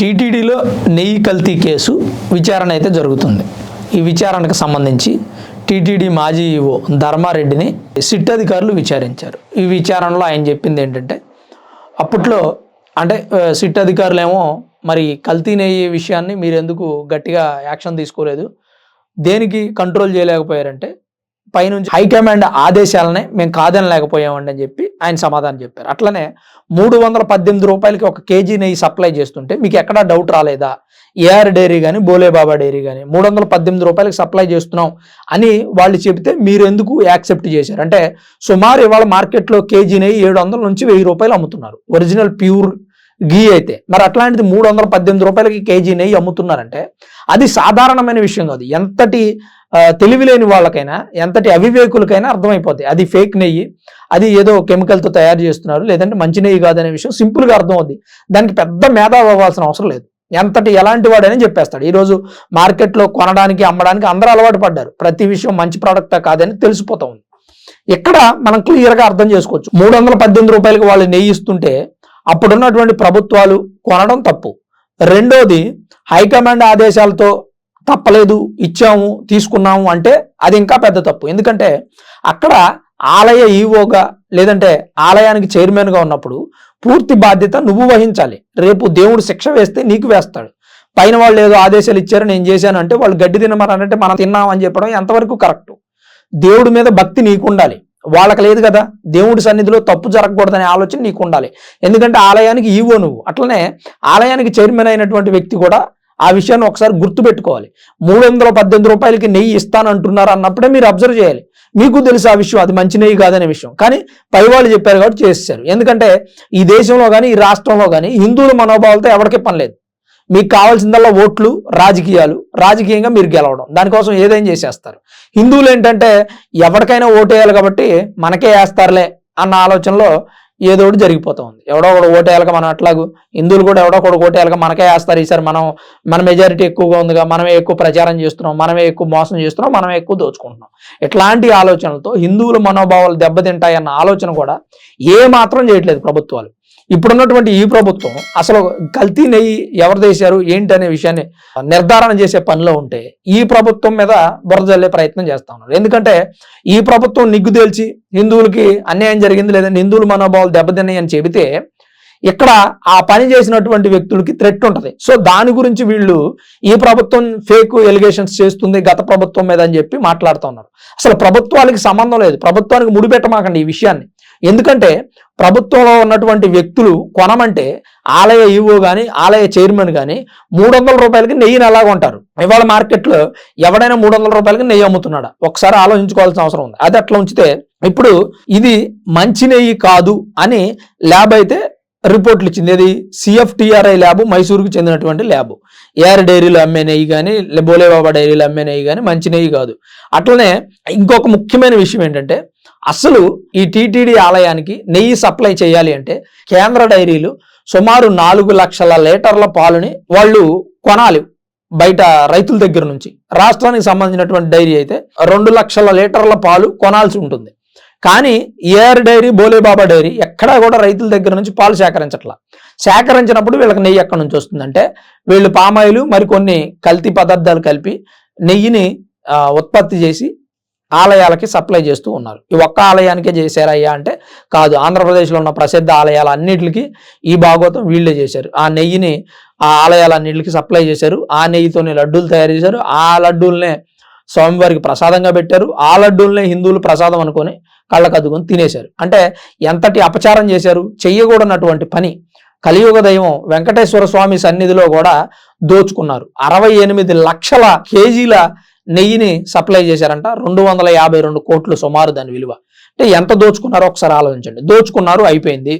టీటీడీలో నెయ్యి కల్తీ కేసు విచారణ అయితే జరుగుతుంది. ఈ విచారణకు సంబంధించి టీటీడీ మాజీ ఈవో ధర్మారెడ్డిని సిట్ అధికారులు విచారించారు. ఈ విచారణలో ఆయన చెప్పింది ఏంటంటే అప్పట్లో అంటే సిట్ అధికారులేమో మరి కల్తీ నెయ్యి విషయాన్ని మీరు ఎందుకు గట్టిగా యాక్షన్ తీసుకోలేదు? దేనికి కంట్రోల్ చేయలేకపోయారంటే పైనుంచి హైకమాండ్ ఆదేశాలనే మేము కాదని లేకపోయామండి అని చెప్పి ఆయన సమాధానం చెప్పారు. అట్లనే మూడు వందల పద్దెనిమిది రూపాయలకి ఒక కేజీ నెయ్యి సప్లై చేస్తుంటే మీకు ఎక్కడా డౌట్ రాలేదా? ఏఆర్ డైరీ కానీ బోలేబాబా డైరీ కానీ మూడు వందల పద్దెనిమిది రూపాయలకి సప్లై చేస్తున్నాం అని వాళ్ళు చెబితే మీరు ఎందుకు యాక్సెప్ట్ చేశారు? అంటే సుమారు ఇవాళ మార్కెట్లో కేజీ నెయ్యి ఏడు వందల నుంచి వెయ్యి రూపాయలు అమ్ముతున్నారు. ఒరిజినల్ ప్యూర్ గీ అయితే. మరి అట్లాంటిది మూడు వందల పద్దెనిమిది రూపాయలకి కేజీ నెయ్యి అమ్ముతున్నారంటే అది సాధారణమైన విషయం కాదు. ఎంతటి తెలివి లేని వాళ్ళకైనా ఎంతటి అవివేకులకైనా అర్థమైపోతాయి. అది ఫేక్ నెయ్యి అది ఏదో కెమికల్తో తయారు చేస్తున్నారు లేదంటే మంచి నెయ్యి కాదనే విషయం సింపుల్గా అర్థమవుద్ది. దానికి పెద్ద మేధావి అవ్వాల్సిన అవసరం లేదు. ఎంతటి ఎలాంటి వాడని చెప్పేస్తాడు. ఈరోజు మార్కెట్లో కొనడానికి అమ్మడానికి అందరూ అలవాటు పడ్డారు. ప్రతి విషయం మంచి ప్రోడక్టా కాదని తెలిసిపోతా ఉంది. ఇక్కడ మనం క్లియర్గా అర్థం చేసుకోవచ్చు. మూడు వందల పద్దెనిమిది రూపాయలకి వాళ్ళు నెయ్యి ఇస్తుంటే అప్పుడున్నటువంటి ప్రభుత్వాలు కొనడం తప్పు. రెండోది హైకమాండ్ ఆదేశాలతో తప్పలేదు ఇచ్చాము తీసుకున్నాము అంటే అది ఇంకా పెద్ద తప్పు. ఎందుకంటే అక్కడ ఆలయ ఈవోగా లేదంటే ఆలయానికి చైర్మన్గా ఉన్నప్పుడు పూర్తి బాధ్యత నువ్వు వహించాలి. రేపు దేవుడు శిక్ష వేస్తే నీకు వేస్తాడు. పైన వాళ్ళు ఏదో ఆదేశాలు ఇచ్చారు నేను చేశాను అంటే వాళ్ళు గడ్డి తినమని మనం తిన్నాం అని చెప్పడం ఎంతవరకు కరెక్ట్? దేవుడి మీద భక్తి నీకు ఉండాలి వాళ్ళకి లేదు కదా దేవుడి సన్నిధిలో తప్పు జరగకూడదనే ఆలోచన నీకు ఉండాలి ఎందుకంటే ఆలయానికి ఈవో నువ్వు. అట్లనే ఆలయానికి చైర్మన్ అయినటువంటి వ్యక్తి కూడా ఆ విషయాన్ని ఒకసారి గుర్తుపెట్టుకోవాలి. మూడు వందల పద్దెనిమిది రూపాయలకి నెయ్యి ఇస్తానంటున్నారు అన్నప్పుడే మీరు అబ్జర్వ్ చేయాలి. మీకు తెలుసు ఆ విషయం అది మంచి నెయ్యి కాదనే విషయం. కానీ పై వాళ్ళు చెప్పారు కాబట్టి చేస్తారు ఎందుకంటే ఈ దేశంలో కానీ ఈ రాష్ట్రంలో కానీ హిందువుల మనోభావాలతో ఎవరికీ పని లేదు. మీకు కావాల్సిందల్లా ఓట్లు రాజకీయాలు రాజకీయంగా మీరు గెలవడం. దానికోసం ఏదైనా చేసేస్తారు. హిందువులు ఏంటంటే ఎవరికైనా ఓటేయాలి కాబట్టి మనకే వేస్తారులే అన్న ఆలోచనలో ఏదో ఒకటి జరిగిపోతూ ఉంది. ఎవడో ఒకడు ఓటేయాలక మనం అట్లాగూ. హిందువులు కూడా ఎవడో ఒకడు ఓటేయాలక మనకే వేస్తారు. ఈసారి మనం మన మెజారిటీ ఎక్కువగా ఉందిగా మనమే ఎక్కువ ప్రచారం చేస్తున్నాం మనమే ఎక్కువ మోసం చేస్తున్నాం మనమే ఎక్కువ దోచుకుంటున్నాం. ఇట్లాంటి ఆలోచనలతో హిందువుల మనోభావాలు దెబ్బతింటాయన్న ఆలోచన కూడా ఏ మాత్రం చేయట్లేదు ప్రభుత్వాలు. ఇప్పుడున్నటువంటి ఈ ప్రభుత్వం అసలు కల్తీ నెయ్యి ఎవరు చేశారు ఏంటి అనే విషయాన్ని నిర్ధారణ చేసే పనిలో ఉంటే ఈ ప్రభుత్వం మీద బురదల్లే ప్రయత్నం చేస్తా ఉన్నారు. ఎందుకంటే ఈ ప్రభుత్వం నిగ్గు తేల్చి హిందువులకి అన్యాయం జరిగింది లేదంటే హిందువుల మనోభావాలు దెబ్బతిన్నాయి అని చెబితే ఇక్కడ ఆ పని చేసినటువంటి వ్యక్తులకి థ్రెట్ ఉంటుంది. సో దాని గురించి వీళ్ళు ఈ ప్రభుత్వం ఫేక్ ఎలిగేషన్స్ చేస్తుంది గత ప్రభుత్వం మీద అని చెప్పి మాట్లాడుతూ ఉన్నారు. అసలు ప్రభుత్వాలకి సంబంధం లేదు. ప్రభుత్వానికి ముడిపెట్టమాకండి ఈ విషయాన్ని. ఎందుకంటే ప్రభుత్వంలో ఉన్నటువంటి వ్యక్తులు కొనమంటే ఆలయ ఈవో కానీ ఆలయ చైర్మన్ కానీ మూడు వందల రూపాయలకి నెయ్యిని ఎలా కొంటారు. ఇవాళ మార్కెట్లో ఎవడైనా మూడు వందల రూపాయలకి నెయ్యి అమ్ముతున్నాడా? ఒకసారి ఆలోచించుకోవాల్సిన అవసరం ఉంది. అది అట్లా ఉంచితే ఇప్పుడు ఇది మంచి నెయ్యి కాదు అని ల్యాబ్ అయితే రిపోర్ట్లు ఇచ్చింది. అది సిఎఫ్టిఆర్ఐ ల్యాబ్ మైసూరుకు చెందినటువంటి ల్యాబ్. ఏఆర్ డైరీలో అమ్మే నెయ్యి కానీ బోలేబాబా డైరీలో అమ్మే నెయ్యి కానీ మంచి నెయ్యి కాదు. అట్లనే ఇంకొక ముఖ్యమైన విషయం ఏంటంటే అసలు ఈ టీటీడీ ఆలయానికి నెయ్యి సప్లై చేయాలి అంటే కేంద్ర డైరీలు సుమారు నాలుగు లక్షల లీటర్ల పాలుని వాళ్ళు కొనాలి బయట రైతుల దగ్గర నుంచి. రాష్ట్రానికి సంబంధించినటువంటి డైరీ అయితే రెండు లక్షల లీటర్ల పాలు కొనాల్సి ఉంటుంది. కానీ ఏఆర్ డైరీ బోలేబాబా డైరీ ఎక్కడా కూడా రైతుల దగ్గర నుంచి పాలు సేకరించట్లా. సేకరించినప్పుడు వీళ్ళకి నెయ్యి ఎక్కడి నుంచి వస్తుందంటే వీళ్ళు పామాయిలు మరికొన్ని కల్తీ పదార్థాలు కలిపి నెయ్యిని ఉత్పత్తి చేసి ఆలయాలకి సప్లై చేస్తూ ఉన్నారు. ఈ ఒక్క ఆలయానికే చేశారయ్యా అంటే కాదు. ఆంధ్రప్రదేశ్లో ఉన్న ప్రసిద్ధ ఆలయాలు అన్నిటికి ఈ భాగవతం వీళ్ళే చేశారు. ఆ నెయ్యిని ఆ ఆలయాలన్నిటికి సప్లై చేశారు. ఆ నెయ్యితోనే లడ్డూలు తయారు చేశారు. ఆ లడ్డూలనే స్వామివారికి ప్రసాదంగా పెట్టారు. ఆ లడ్డూలనే హిందువులు ప్రసాదం అనుకొని కళ్ళకద్దుకొని తినేశారు. అంటే ఎంతటి అపచారం చేశారు? చెయ్యకూడనటువంటి పని కలియుగ దైవం వెంకటేశ్వర స్వామి సన్నిధిలో కూడా దోచుకున్నారు. అరవై ఎనిమిది లక్షల కేజీల నెయ్యిని సప్లై చేశారంట. రెండు వందల యాభై రెండు కోట్లు సుమారు దాని విలువ. అంటే ఎంత దోచుకున్నారో ఒకసారి ఆలోచించండి. దోచుకున్నారు అయిపోయింది.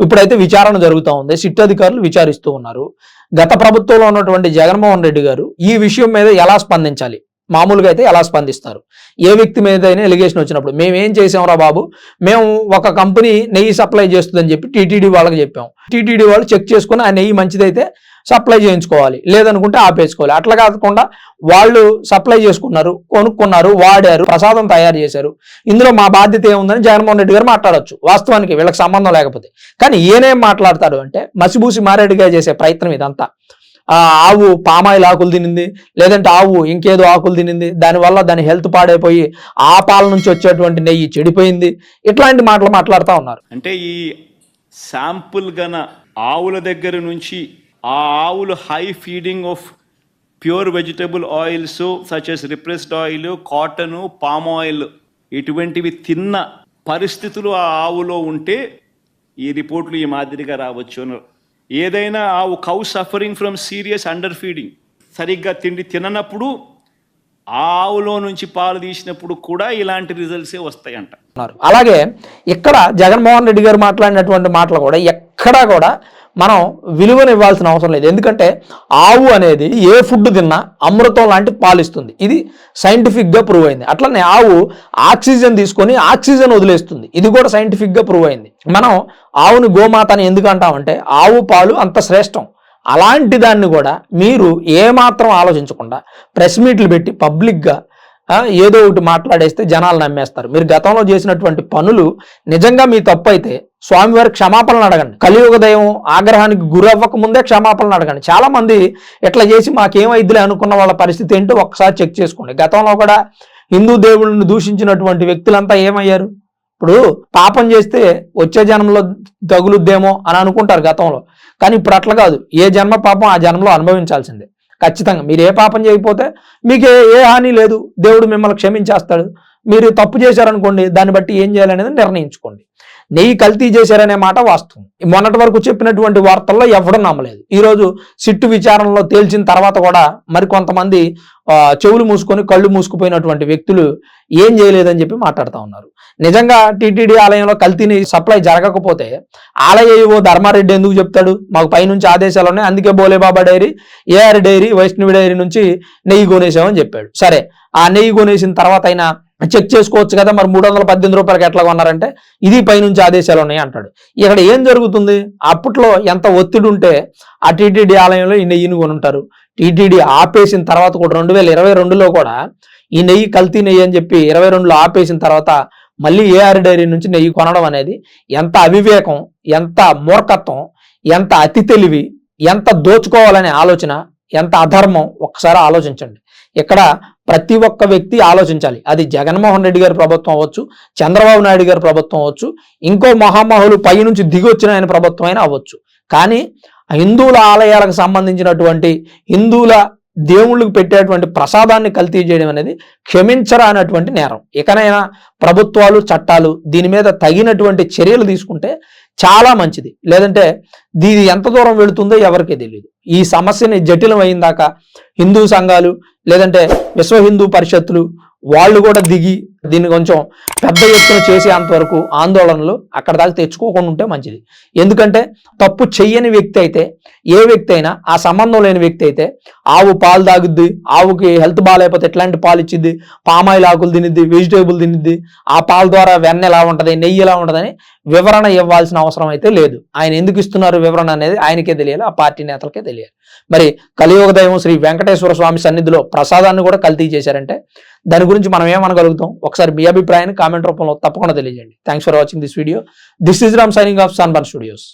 ఇప్పుడైతే విచారణ జరుగుతూ ఉంది. సిట్ అధికారులు విచారిస్తూ ఉన్నారు. గత ప్రభుత్వంలో ఉన్నటువంటి జగన్మోహన్ రెడ్డి గారు ఈ విషయం మీద ఎలా స్పందించాలి? మామూలుగా అయితే ఎలా స్పందిస్తారు? ఏ వ్యక్తి మీద అయినా ఎలిగేషన్ వచ్చినప్పుడు మేము ఏం చేసాంరా బాబు? మేము ఒక కంపెనీ నెయ్యి సప్లై చేస్తుందని చెప్పి టీటీడీ వాళ్ళకి చెప్పాం. టీటీడీ వాళ్ళు చెక్ చేసుకుని ఆ నెయ్యి మంచిదైతే సప్లై చేయించుకోవాలి. లేదనుకుంటే ఆపేసుకోవాలి. అట్లా కాకుండా వాళ్ళు సప్లై చేసుకున్నారు కొనుక్కున్నారు వాడారు ప్రసాదం తయారు చేశారు. ఇందులో మా బాధ్యత ఏముందని జగన్మోహన్ రెడ్డి గారు మాట్లాడొచ్చు. వాస్తవానికి వీళ్ళకి సంబంధం లేకపోతే. కానీ ఈయనేం మాట్లాడతాడు అంటే మసిబూసి మారేడుగా చేసే ప్రయత్నం ఇదంతా. ఆవు పామాయిల్ ఆకులు తినింది లేదంటే ఆవు ఇంకేదో ఆకులు తినింది దానివల్ల దాని హెల్త్ పాడైపోయి ఆ పాల నుంచి వచ్చేటువంటి నెయ్యి చెడిపోయింది. ఇట్లాంటి మాటలు మాట్లాడుతూ ఉన్నారు. అంటే ఈ శాంపుల్ గన ఆవుల దగ్గర నుంచి ఆ ఆవులు high feeding of pure vegetable oils such as repressed oil cotton palm oil ఇటువంటివి తిన్న పరిస్థితులు ఆ ఆవులో ఉంటే ఈ రిపోర్ట్లు ఈ మాదిరిగా రావచ్చు ఏదైనా ఆవు cow suffering from serious underfeeding సరిగ్గా తిండి తిననప్పుడు ఆవులో నుంచి పాలు తీసినప్పుడు కూడా ఇలాంటి రిజల్ట్సే వస్తాయంట. అలాగే ఇక్కడ జగన్మోహన్ రెడ్డి గారు మాట్లాడినటువంటి మాటలు కూడా ఎక్కడా కూడా మనం విలువను ఇవ్వాల్సిన అవసరం లేదు. ఎందుకంటే ఆవు అనేది ఏ ఫుడ్ తిన్నా అమృతం లాంటి పాలిస్తుంది. ఇది సైంటిఫిక్గా ప్రూవ్ అయింది. అట్లనే ఆవు ఆక్సిజన్ తీసుకొని ఆక్సిజన్ వదిలేస్తుంది. ఇది కూడా సైంటిఫిక్గా ప్రూవ్ అయింది. మనం ఆవుని గోమాత అని ఎందుకు అంటామంటే ఆవు పాలు అంత శ్రేష్టం. అలాంటి దాన్ని కూడా మీరు ఏమాత్రం ఆలోచించకుండా ప్రెస్ మీట్లు పెట్టి పబ్లిక్గా ఏదో ఒకటి మాట్లాడేస్తే జనాలు నమ్మేస్తారు. మీరు గతంలో చేసినటువంటి పనులు నిజంగా మీ తప్పు అయితే స్వామివారి క్షమాపణలు అడగండి. కలియుగ దైవం ఆగ్రహానికి గురవ్వక ముందే క్షమాపణలు అడగండి. చాలా మంది ఇట్లా చేసి మాకేమైద్దిలే అనుకున్న వాళ్ళ పరిస్థితి ఏంటో ఒకసారి చెక్ చేసుకోండి. గతంలో కూడా హిందూ దేవుళ్ళని దూషించినటువంటి వ్యక్తులంతా ఏమయ్యారు? ఇప్పుడు పాపం చేస్తే వచ్చే జన్మలో తగులుద్దేమో అని అనుకుంటారు గతంలో. కానీ ఇప్పుడు అట్లా కాదు. ఏ జన్మ పాపం ఆ జన్మలో అనుభవించాల్సిందే. ఖచ్చితంగా. మీరు ఏ పాపం చేయకపోతే మీకు ఏ హాని లేదు. దేవుడు మిమ్మల్ని క్షమించేస్తాడు. మీరు తప్పు చేశారనుకోండి దాన్ని బట్టి ఏం చేయాలనేది నిర్ణయించుకోండి. నెయ్యి కల్తీ చేశారనే మాట వాస్తవం. మొన్నటి వరకు చెప్పినటువంటి వార్తల్లో ఎవడూ నమ్మలేదు. ఈరోజు సిట్టు విచారణలో తేల్చిన తర్వాత కూడా మరి కొంతమంది చెవులు మూసుకొని కళ్ళు మూసుకుపోయినటువంటి వ్యక్తులు ఏం చేయలేదని చెప్పి మాట్లాడుతూ ఉన్నారు. నిజంగా టీటీడీ ఆలయంలో కల్తీని సప్లై జరగకపోతే ఆలయ ఓ ధర్మారెడ్డి ఎందుకు చెప్తాడు? మాకు పైనుంచి ఆదేశాలు ఉన్నాయి. అందుకే Bhole Baba dairy AR dairy Vaishnavi dairy నుంచి నెయ్యి కొనేసామని చెప్పాడు. సరే ఆ నెయ్యి కొనేసిన తర్వాత అయినా చెక్ చేసుకోవచ్చు కదా మరి మూడు వందల పద్దెనిమిది రూపాయలకి ఎట్లా కొన్నారంటే ఇది పైనుంచి ఆదేశాలు ఉన్నాయి అంటాడు. ఇక్కడ ఏం జరుగుతుంది? అప్పట్లో ఎంత ఒత్తిడి ఉంటే ఆ టీటీడీ ఆలయంలో ఈ నెయ్యిని కొనుంటారు. టీటీడీ ఆపేసిన తర్వాత కూడా రెండు వేల ఇరవై రెండులో కూడా ఈ నెయ్యి కల్తీ నెయ్యి అని చెప్పి ఇరవై రెండులో ఆపేసిన తర్వాత మళ్ళీ ఏఆర్ డైరీ నుంచి నెయ్యి కొనడం అనేది ఎంత అవివేకం ఎంత మూర్ఖత్వం ఎంత అతి తెలివి ఎంత దోచుకోవాలనే ఆలోచన ఎంత అధర్మం ఒక్కసారి ఆలోచించండి. ఇక్కడ ప్రతి ఒక్క వ్యక్తి ఆలోచించాలి. అది జగన్మోహన్ రెడ్డి గారి ప్రభుత్వం అవ్వచ్చు చంద్రబాబు నాయుడు గారి ప్రభుత్వం అవ్వచ్చు ఇంకో మహామహులు పై నుంచి దిగి వచ్చిన ఆయన ప్రభుత్వం అయినా అవ్వచ్చు. కానీ హిందువుల ఆలయాలకు సంబంధించినటువంటి హిందువుల దేవుళ్ళకు పెట్టేటువంటి ప్రసాదాన్ని కల్తీ చేయడం అనేది క్షమించరానటువంటి నేరం. ఇకనైనా ప్రభుత్వాలు చట్టాలు దీని మీద తగినటువంటి చర్యలు తీసుకుంటే చాలా మంచిది. లేదంటే దీని ఎంత దూరం వెళుతుందో ఎవరికీ తెలియదు ఈ సమస్యని జటిలం అయిందాక హిందూ సంఘాలు లేదంటే విశ్వ హిందూ పరిషత్తులు వాళ్ళు కూడా దిగి దీన్ని కొంచెం పెద్ద ఎత్తున చేసేంత వరకు ఆందోళనలు అక్కడ దాకా తెచ్చుకోకుండా ఉంటే మంచిది. ఎందుకంటే తప్పు చెయ్యని వ్యక్తి అయితే ఏ వ్యక్తి అయినా ఆ సంబంధం లేని వ్యక్తి అయితే ఆవు పాలు తాగుద్ది ఆవుకి హెల్త్ బాగాలేకపోతే ఎట్లాంటి పాలు ఇచ్చిద్ది పామాయిల్ ఆకులు తినిద్ది వెజిటేబుల్ తినిద్ది ఆ పాల ద్వారా వెన్న ఎలా ఉంటది నెయ్యి ఎలా ఉంటుందని వివరణ ఇవ్వాల్సిన అవసరం అయితే లేదు. ఆయన ఎందుకు ఇస్తున్నారు వివరణ అనేది ఆయనకే తెలియాలి ఆ పార్టీ నేతలకే తెలియాలి. మరి కలియుగ దైవం శ్రీ వెంకటేశ్వర స్వామి సన్నిధిలో ప్రసాదాన్ని కూడా కల్తీ చేశారంటే దాని గురించి మనం ఏమనగలుగుతాం? ఒకసారి మీ అభిప్రాయాన్ని కామెంట్ రూపంలో తప్పకుండా తెలియజేయండి. Thanks for watching this video this is Ram signing off Sunburn Studios